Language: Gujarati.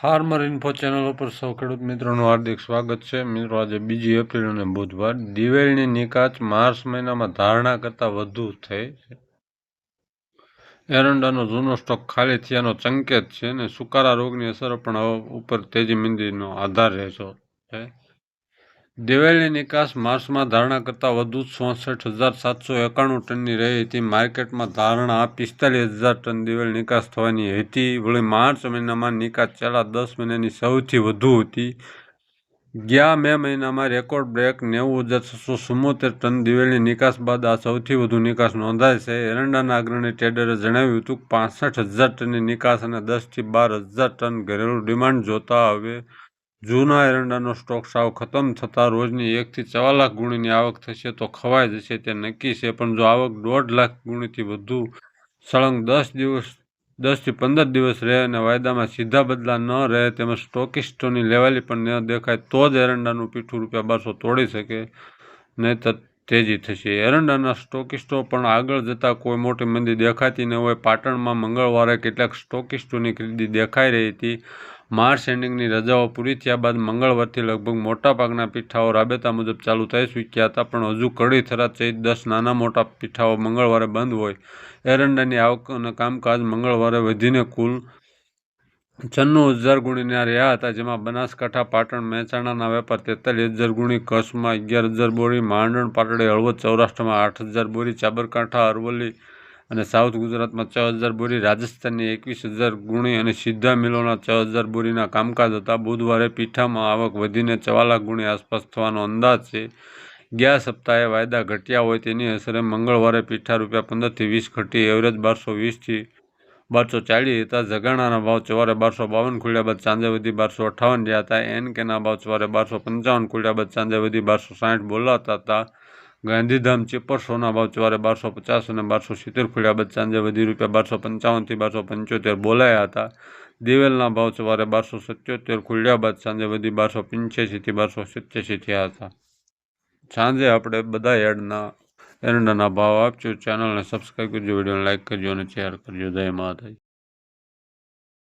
ફાર્મર ઇન્ફો ચેનલ ઉપર સૌ ખેડૂત મિત્રોનું હાર્દિક સ્વાગત છે. મિત્રો, આજે બીજી એપ્રિલ અને બુધવાર દિવેલની નિકાસ માર્ચ મહિનામાં ધારણા કરતાં વધુ થઈ છે. એરંડાનો જૂનો સ્ટોક ખાલી થયાનો સંકેત છે અને સુકારા રોગની અસર પણ ઉપર તેજી મંદીનો આધાર રહેશો છે. દિવેલની નિકાસ માર્ચમાં ધારણા કરતાં વધુ ચોસઠ હજાર સાતસો એકાણું ટનની રહી હતી. માર્કેટમાં ધારણા પિસ્તાલીસ હજાર ટન દિવેલ નિકાસ થવાની હતી. વળી માર્ચ મહિનામાં નિકાસ છેલ્લા દસ મહિનાની સૌથી વધુ હતી. ગયા મે મહિનામાં રેકોર્ડ બ્રેક નેવું હજાર છસો ચુમ્મોતેર ટન દિવેલની નિકાસ બાદ આ સૌથી વધુ નિકાસ નોંધાય છે. એરંડાના અગ્રણી ટ્રેડરે જણાવ્યું હતું કે પાસઠ હજાર ટનની નિકાસ અને દસથી બાર હજાર ટન ઘરેલું ડિમાન્ડ જોતા હવે જૂના એરંડાનો સ્ટોક સાવ ખતમ થતાં રોજની એકથી સવા લાખ ગુણીની આવક થશે તો ખવાઈ જશે તે નક્કી છે, પણ જો આવક દોઢ લાખ ગુણીથી વધુ સળંગ દસ દિવસ, દસથી પંદર દિવસ રહે અને વાયદામાં સીધા બદલા ન રહે તેમજ સ્ટોકિસ્ટોની લેવાલી પણ ન દેખાય, તો જ એરંડાનું પીઠું રૂપિયા બારસો તોડી શકે, નહીંતર તેજી થશે. એરંડાના સ્ટોકિસ્ટો પણ આગળ જતાં કોઈ મોટી મંદી દેખાતી ન હોય. પાટણમાં મંગળવારે કેટલાક સ્ટોકિસ્ટોની ખરીદી દેખાઈ રહી હતી. માર્ચ એન્ડિંગની રજાઓ પૂરી થયા બાદ મંગળવારથી લગભગ મોટાભાગના પીઠાઓ રાબેતા મુજબ ચાલુ થઈ ચૂક્યા હતા, પણ હજુ કડી થરા સહિત દસ નાના મોટા પીઠાઓ મંગળવારે બંધ હોય. એરંડાની આવક અને કામકાજ મંગળવારે વધીને કુલ છન્નું હજાર ગુણીના રહ્યા હતા, જેમાં બનાસકાંઠા, પાટણ, મહેસાણાના વેપાર તેતાલીસ હજાર ગુણી, કચ્છમાં અગિયાર હજાર બોરી, માંડણ, પાટડી, હળવદ, સૌરાષ્ટ્રમાં આઠ હજાર બોરી, સાબરકાંઠા, અરવલ્લી અને સાઉથ ગુજરાતમાં છ હજાર બોરી, રાજસ્થાનની એકવીસ હજાર ગુણી અને સીધા મિલોના છ હજાર બોરીના કામકાજ હતા. બુધવારે પીઠામાં આવક વધીને ચવાલાખ ગુણી આસપાસ થવાનો અંદાજ છે. ગયા સપ્તાહે વાયદા ઘટ્યા હોય તેની અસરે મંગળવારે પીઠા રૂપિયા પંદરથી વીસ ઘટી, એવરેજ બારસો વીસથી બારસો ચાલીસ હતા. જગાણાના ભાવ સવારે બારસો બાવન ખુલ્યા બાદ સાંજે વધી બારસો અઠાવન રહ્યા હતા. એન કેના ભાવ સવારે બારસો પંચાવન ખુલ્યા બાદ સાંજે વધી બારસો સાઠ બોલાતા હતા. ગાંધીધામ ચીપર સોના ભાવ સવારે બારસો પચાસ અને બારસો સિત્તેર ખુલ્યા બાદ સાંજે વધી રૂપિયા બારસો પંચાવનથી બારસો પંચોતેર બોલાયા હતા. દિવેલના ભાવ સવારે બારસો સત્યોતેર ખુલ્યા બાદ સાંજે વધી બારસો પંચ્યાસીથી બારસો સત્યાસી થયા હતા. સાંજે આપણે બધા એડના, એરંડાના ભાવ આપજો. ચેનલને સબસ્ક્રાઈબ કરજો, વિડીયોને લાઇક કરજો અને શેર કરજો. જય માતાજી.